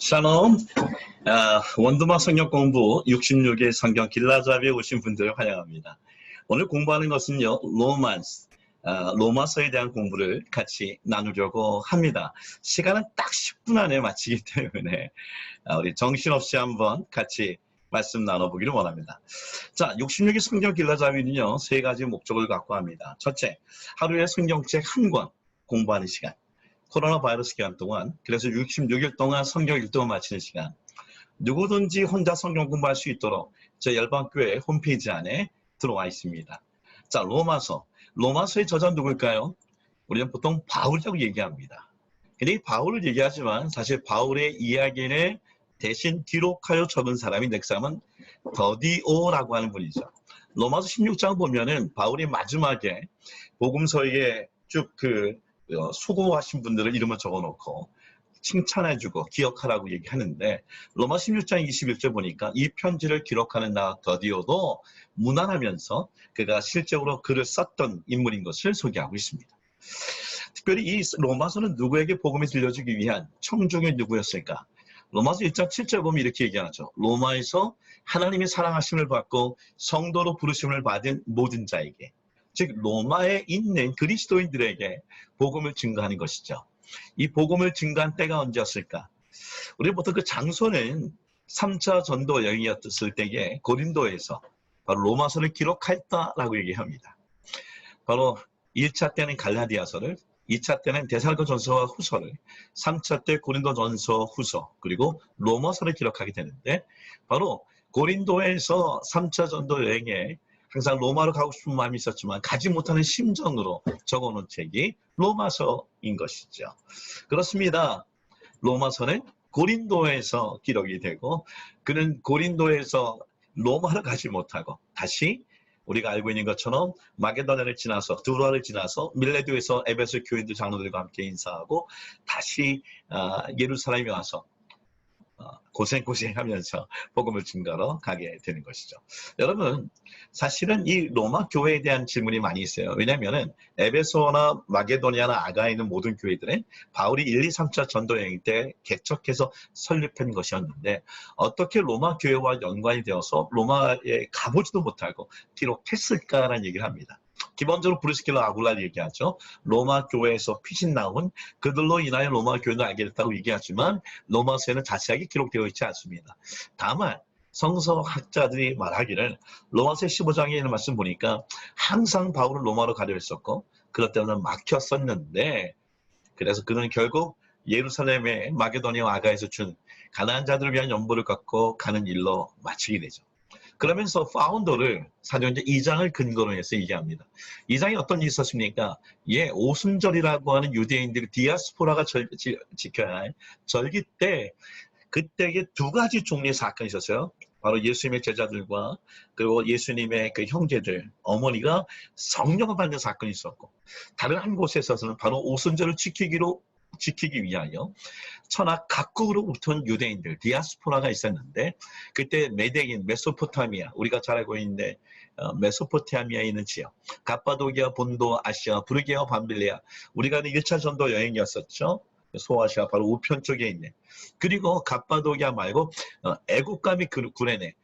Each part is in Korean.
샬롬 아, 원두마 성경 공부 66일 성경 길라잡이에 오신 분들을 환영합니다. 오늘 공부하는 것은요 로만스 아, 로마서에 대한 공부를 같이 나누려고 합니다. 시간은 딱 10분 안에 마치기 때문에 아, 우리 정신없이 한번 같이 말씀 나눠보기를 원합니다. 자, 66일 성경 길라잡이는요 세 가지 목적을 갖고 합니다. 첫째, 하루에 성경책 한 권 공부하는 시간. 코로나 바이러스 기간 동안 그래서 66일 동안 성경 읽동을 마치는 시간 누구든지 혼자 성경 공부할 수 있도록 저 열방교회 홈페이지 안에 들어와 있습니다. 자 로마서 로마서의 저자 누굴까요? 우리는 보통 바울이라고 얘기합니다. 근데 이 바울을 얘기하지만 사실 바울의 이야기를 대신 기록하여 적은 사람이 넥 사람은 더디오라고 하는 분이죠. 로마서 16장 보면은 바울이 마지막에 복음서에 쭉그 어, 수고하신 분들을 이름을 적어놓고 칭찬해주고 기억하라고 얘기하는데 로마 16장 21절 보니까 이 편지를 기록하는 나 더디오도 무난하면서 그가 실제로 글을 썼던 인물인 것을 소개하고 있습니다. 특별히 이 로마서는 누구에게 복음이 들려주기 위한 청중이 누구였을까? 로마서 1장 7절 보면 이렇게 얘기하죠. 로마에서 하나님의 사랑하심을 받고 성도로 부르심을 받은 모든 자에게 즉 로마에 있는 그리스도인들에게 복음을 증거하는 것이죠. 이 복음을 증거한 때가 언제였을까? 우리 보통 그 장소는 3차 전도 여행이었을 때에 고린도에서 바로 로마서를 기록했다라고 얘기합니다. 바로 1차 때는 갈라디아서를 2차 때는 데살로 전서와 후서를 3차 때 고린도 전서 후서 그리고 로마서를 기록하게 되는데 바로 고린도에서 3차 전도 여행에 항상 로마로 가고 싶은 마음이 있었지만 가지 못하는 심정으로 적어놓은 책이 로마서인 것이죠. 그렇습니다. 로마서는 고린도에서 기록이 되고 그는 고린도에서 로마를 가지 못하고 다시 우리가 알고 있는 것처럼 마게도나를 지나서 두루아를 지나서 밀레도에서 에베소 교인들 장로들과 함께 인사하고 다시 아, 예루살렘에 와서 어, 고생고생하면서 복음을 증거로 가게 되는 것이죠. 여러분 사실은 이 로마 교회에 대한 질문이 많이 있어요. 왜냐하면 에베소나 마게도니아나 아가에 있는 모든 교회들은 바울이 1, 2, 3차 전도 여행 때 개척해서 설립한 것이었는데 어떻게 로마 교회와 연관이 되어서 로마에 가보지도 못하고 기록했을까라는 얘기를 합니다. 기본적으로 브루스킬러 아굴라를 얘기하죠. 로마 교회에서 피신 나온 그들로 인하여 로마 교회는 알게 됐다고 얘기하지만 로마서에는 자세하게 기록되어 있지 않습니다. 다만 성서학자들이 말하기를 로마서 15장에 있는 말씀 보니까 항상 바울은 로마로 가려 했었고 그것 때문에 막혔었는데 그래서 그는 결국 예루살렘의 마게도니아 아가에서 준 가난한 자들을 위한 연보를 갖고 가는 일로 마치게 되죠. 그러면서 파운더를 사도행전 2장을 근거로 해서 얘기합니다. 2장에 어떤 일이 있었습니까? 예, 오순절이라고 하는 유대인들이 디아스포라가 절, 지, 지켜야 할 절기 때 그때에 두 가지 종류의 사건이 있었어요. 바로 예수님의 제자들과 그리고 예수님의 그 형제들, 어머니가 성령을 받는 사건이 있었고 다른 한 곳에서는 바로 오순절을 지키기로 지키기 위하여 천하 각국으로부터 유대인들 디아스포라가 있었는데 그때 메데인 메소포타미아 우리가 잘 알고 있는데 어, 메소포타미아에 있는 지역 가파도기아 본도 아시아 부르게아 밤빌리아 우리가 1차 전도 여행이었었죠. 소아시아 바로 우편 쪽에 있는 그리고 가파도기아 말고 어, 애국가 및 구레네.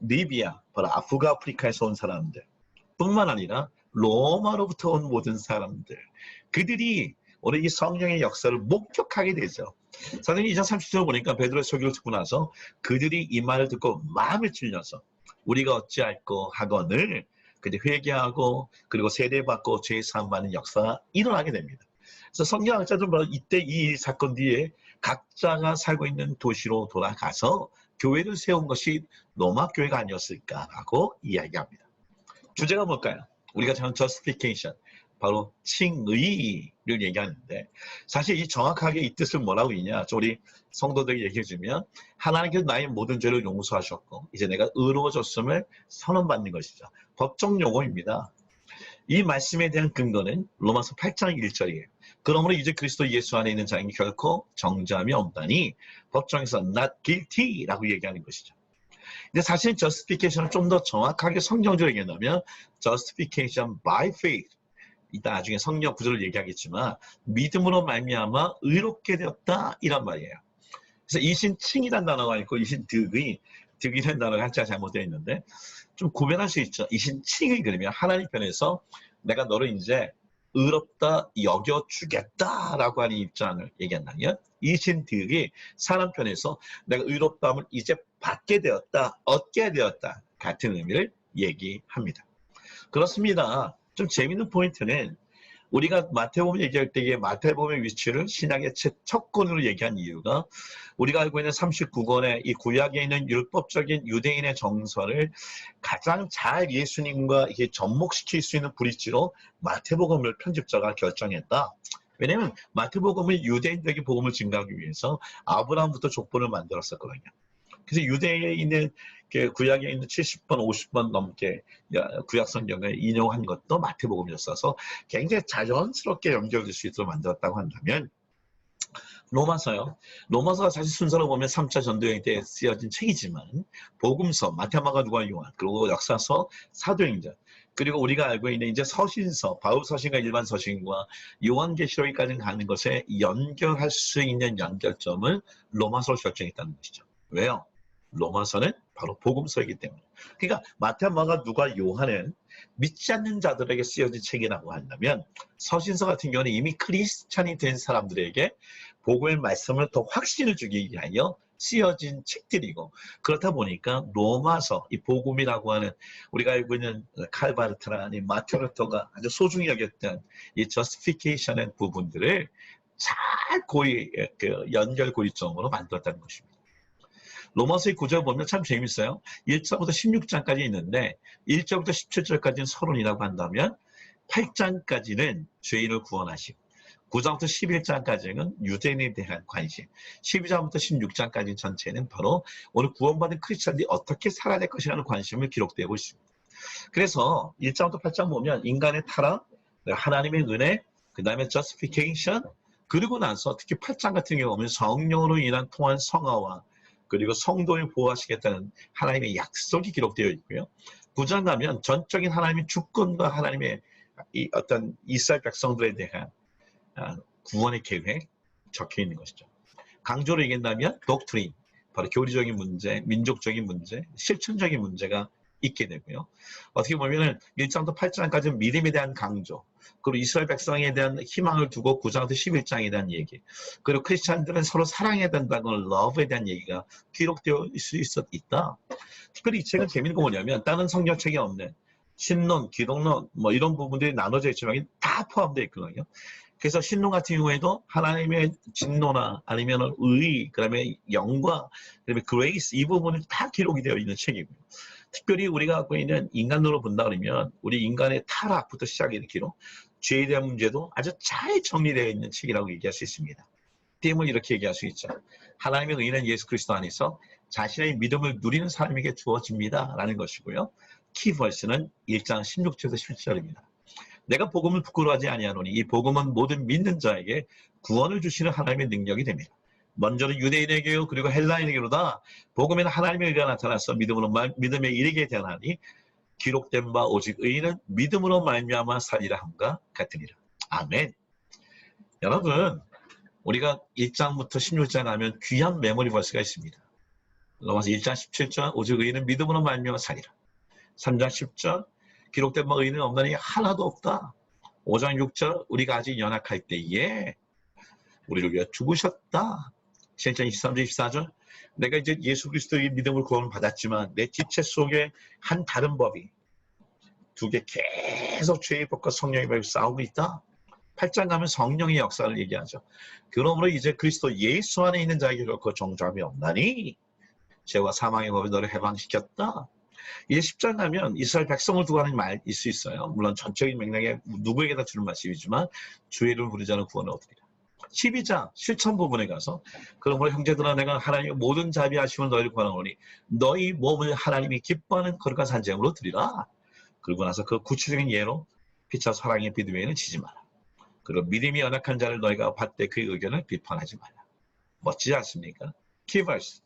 리비아 바로 아프가 아프리카에서 온 사람들 뿐만 아니라 로마로부터 온 모든 사람들. 그들이 오늘 이 성령의 역사를 목격하게 되죠. 사도행 2장 30절 보니까 베드로의 소개를 듣고 나서 그들이 이 말을 듣고 마음에 찔려서 우리가 어찌할고 하거늘 그들 회개하고 그리고 세례받고 죄 사함 받는 역사가 일어나게 됩니다. 그래서 성경학자들은 바로 이때 이 사건 뒤에 각자가 살고 있는 도시로 돌아가서 교회를 세운 것이 로마 교회가 아니었을까라고 이야기합니다. 주제가 뭘까요? 우리가 전 justification, 바로 칭의를 얘기하는데 사실 이 정확하게 이 뜻을 뭐라고 있냐? 우리 성도들에게 얘기해 주면 하나님께서 나의 모든 죄를 용서하셨고 이제 내가 의로워졌음을 선언받는 것이죠. 법정 용어입니다. 이 말씀에 대한 근거는 로마서 8장 1절이에요. 그러므로 이제 그리스도 예수 안에 있는 자에게 결코 정죄함이 없다니 법정에서 not guilty라고 얘기하는 것이죠. 근데 사실 justification을 좀 더 정확하게 성경적으로 얘기한다면 justification by faith 이따 나중에 성령 구절을 얘기하겠지만 믿음으로 말미암아 의롭게 되었다 이란 말이에요. 그래서 이신칭이라는 단어가 있고 이신득의 득이라는 단어가 한자 잘못되어 있는데 좀 구별할 수 있죠. 이신칭이 그러면 하나님 편에서 내가 너를 이제 의롭다 여겨주겠다라고 하는 입장을 얘기한다면 이신득이 사람 편에서 내가 의롭다함을 이제 받게 되었다, 얻게 되었다 같은 의미를 얘기합니다. 그렇습니다. 좀 재밌는 포인트는 우리가 마태복음 얘기할 때에 마태복음의 위치를 신약의 첫 권으로 얘기한 이유가 우리가 알고 있는 39권의 이 구약에 있는 율법적인 유대인의 정서를 가장 잘 예수님과 이게 접목시킬 수 있는 브릿지로 마태복음을 편집자가 결정했다. 왜냐하면 마태복음은 유대인들에게 복음을 증가하기 위해서 아브라함부터 족보를 만들었었거든요. 그래서 그 구약에 있는 70번, 50번 넘게 구약 성경을 인용한 것도 마태복음이었어서 굉장히 자연스럽게 연결될 수 있도록 만들었다고 한다면 로마서요. 로마서가 사실 순서로 보면 3차 전도여행 때 쓰여진 책이지만 복음서, 마테마가 누가 요한, 그리고 역사서, 사도행전, 그리고 우리가 알고 있는 이제 서신서, 바울 서신과 일반 서신과 요한계시록까지 가는 것에 연결할 수 있는 연결점을 로마서로 결정했다는 것이죠. 왜요? 로마서는 바로 복음서이기 때문에. 그러니까 마테마가 누가 요한은 믿지 않는 자들에게 쓰여진 책이라고 한다면 서신서 같은 경우는 이미 크리스찬이 된 사람들에게 복음의 말씀을 더 확신을 주기 위하여 쓰여진 책들이고 그렇다 보니까 로마서 이 복음이라고 하는 우리가 알고 있는 칼바르트나 아니 마테르토가 아주 소중히 여겼던 이 저스티피케이션의 부분들을 잘 고의 그 연결 고리점으로 만들었다는 것입니다. 로마서의 구절 보면 참 재밌어요. 1절부터 16장까지 있는데 1절부터 17절까지는 서론이라고 한다면 8장까지는 죄인을 구원하시고 9장부터 11장까지는 유대인에 대한 관심 12장부터 16장까지 전체는 바로 오늘 구원받은 크리스천들이 어떻게 살아야 될 것이라는 관심을 기록되고 있습니다. 그래서 1장부터 8장 보면 인간의 타락, 하나님의 은혜, 그 다음에 justification, 그리고 나서 특히 8장 같은 경우 보면 성령으로 인한 통한 성화와 그리고 성도를 보호하시겠다는 하나님의 약속이 기록되어 있고요. 9장 가면 전적인 하나님의 주권과 하나님의 이 어떤 이스라엘 백성들에 대한 아, 구원의 계획 적혀 있는 것이죠. 강조로 얘기한다면 독트린, 바로 교리적인 문제, 민족적인 문제, 실천적인 문제가 있게 되고요. 어떻게 보면은 1장부터 8장까지는 믿음에 대한 강조, 그리고 이스라엘 백성에 대한 희망을 두고 9장부터 11장에 대한 얘기, 그리고 크리스찬들은 서로 사랑해야 된다는 러브에 대한 얘기가 기록되어 있을 수 있다. 특별히 이 책은 재밌는 거 뭐냐면 다른 성경책에 없는 신론, 기독론 뭐 이런 부분들이 나눠져 있지만 다 포함되어 있거든요. 그래서 신론 같은 경우에도 하나님의 진노나 아니면 의, 그다음에 영과 그다음에 그레이스 이 부분이 다 기록이 되어 있는 책이고요. 특별히 우리가 갖고 있는 인간으로 본다 그러면 우리 인간의 타락부터 시작이 기록, 죄에 대한 문제도 아주 잘 정리되어 있는 책이라고 얘기할 수 있습니다. 때문에 이렇게 얘기할 수 있죠. 하나님의 의는 예수 그리스도 안에서 자신의 믿음을 누리는 사람에게 주어집니다. 라는 것이고요. 키버스는 1장 16절에서 17절입니다. 내가 복음을 부끄러워하지 아니하노니 이 복음은 모든 믿는 자에게 구원을 주시는 하나님의 능력이 됩니다. 먼저는 유대인에게요 그리고 헬라인에게로다 복음에는 하나님의 의가 나타나서 믿음으로 말, 믿음에 이르게 되나니 기록된 바 오직 의인은 믿음으로 말미암아 살리라 함과 같으니라. 아멘. 여러분 우리가 1장부터 16장 하면 귀한 메모리 버스가 있습니다. 로마서 1장 17절 오직 의인은 믿음으로 말미암아 살리라. 3장 10절 기록된 바 의인은 없나니 하나도 없다. 5장 6절 우리가 아직 연약할 때에 우리를 위해 죽으셨다. 7장 23절 24절 내가 이제 예수 그리스도의 믿음을 구원을 받았지만 내 지체 속에 한 다른 법이 두 개 계속 죄의 법과 성령의 법이 싸우고 있다. 8장 가면 성령의 역사를 얘기하죠. 그러므로 이제 그리스도 예수 안에 있는 자에게 결코 정죄함이 없나니 죄와 사망의 법이 너를 해방시켰다. 이제 10장 가면 이스라엘 백성을 두고 하는 말일 수 있어요. 물론 전적인 맥락에 누구에게나 주는 말씀이지만 주의를 부르자는 구원을 얻으리라. 12장 실천 부분에 가서 그러므로 형제들아 내가 하나님의 모든 자비하심을 너희를 구하노니 너희 몸을 하나님이 기뻐하는 거룩한 산재물로 드리라. 그리고 나서 그 구체적인 예로 피차 사랑의 비두에는 지지 마라. 그리고 믿음이 연약한 자를 너희가 봤대 그 의견을 비판하지 말라. 멋지지 않습니까? 키버스.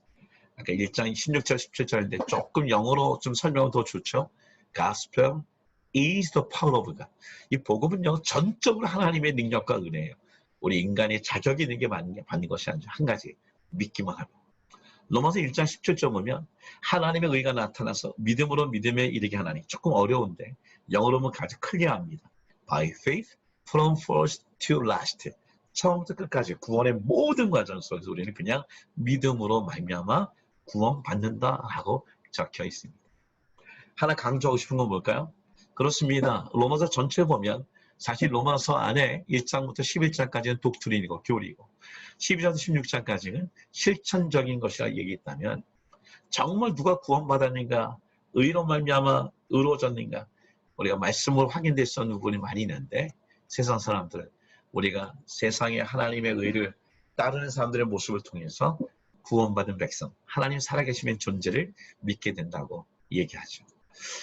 아까 1장 16절 17절인데 조금 영어로 좀 설명은 더 좋죠. Gospel is the power of God. 이 복음은요 전적으로 하나님의 능력과 은혜예요. 우리 인간의 자격이 있는 게 맞는, 게 맞는 것이 아니죠. 한 가지 믿기만 하고 로마서 1장 17절 보면 하나님의 의가 나타나서 믿음으로 믿음에 이르게 하나니 조금 어려운데 영어로 보면 아주 클리어합니다. By faith from first to last 처음부터 끝까지 구원의 모든 과정 속에서 우리는 그냥 믿음으로 말미암아 구원받는다라고 적혀 있습니다. 하나 강조하고 싶은 건 뭘까요? 그렇습니다. 로마서 전체 보면 사실 로마서 안에 1장부터 11장까지는 독트린이고 교리고 12장부터 16장까지는 실천적인 것이라 얘기했다면 정말 누가 구원받았는가 의로 말미암아 의로워졌는가 우리가 말씀으로 없는 부분이 많이 있는데 세상 사람들은 우리가 세상의 하나님의 의를 따르는 사람들의 모습을 통해서 구원받은 백성 하나님 살아계시는 존재를 믿게 된다고 얘기하죠.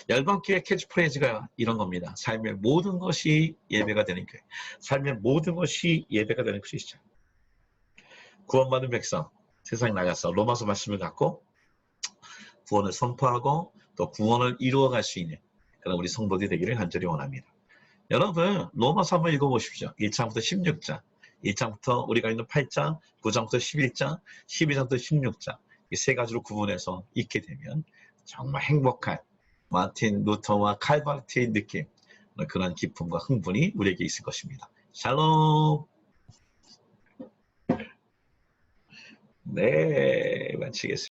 열번 교회 캐치프레이즈가 이런 겁니다. 삶의 모든 것이 예배가 되는 교회. 삶의 모든 것이 예배가 되는 것이죠. 구원받은 백성, 세상에 나가서 로마서 말씀을 갖고 구원을 선포하고 또 구원을 이루어갈 수 있는 그런 우리 성도들이 되기를 간절히 원합니다. 여러분, 로마서 한번 읽어보십시오. 1장부터 16장. 1장부터 우리가 있는 8장, 9장부터 11장, 12장부터 16장. 이 세 가지로 구분해서 읽게 되면 정말 행복한 마틴 루터와 칼바르트의 느낌, 그런 기쁨과 흥분이 우리에게 있을 것입니다. 샬롬! 네, 마치겠습니다.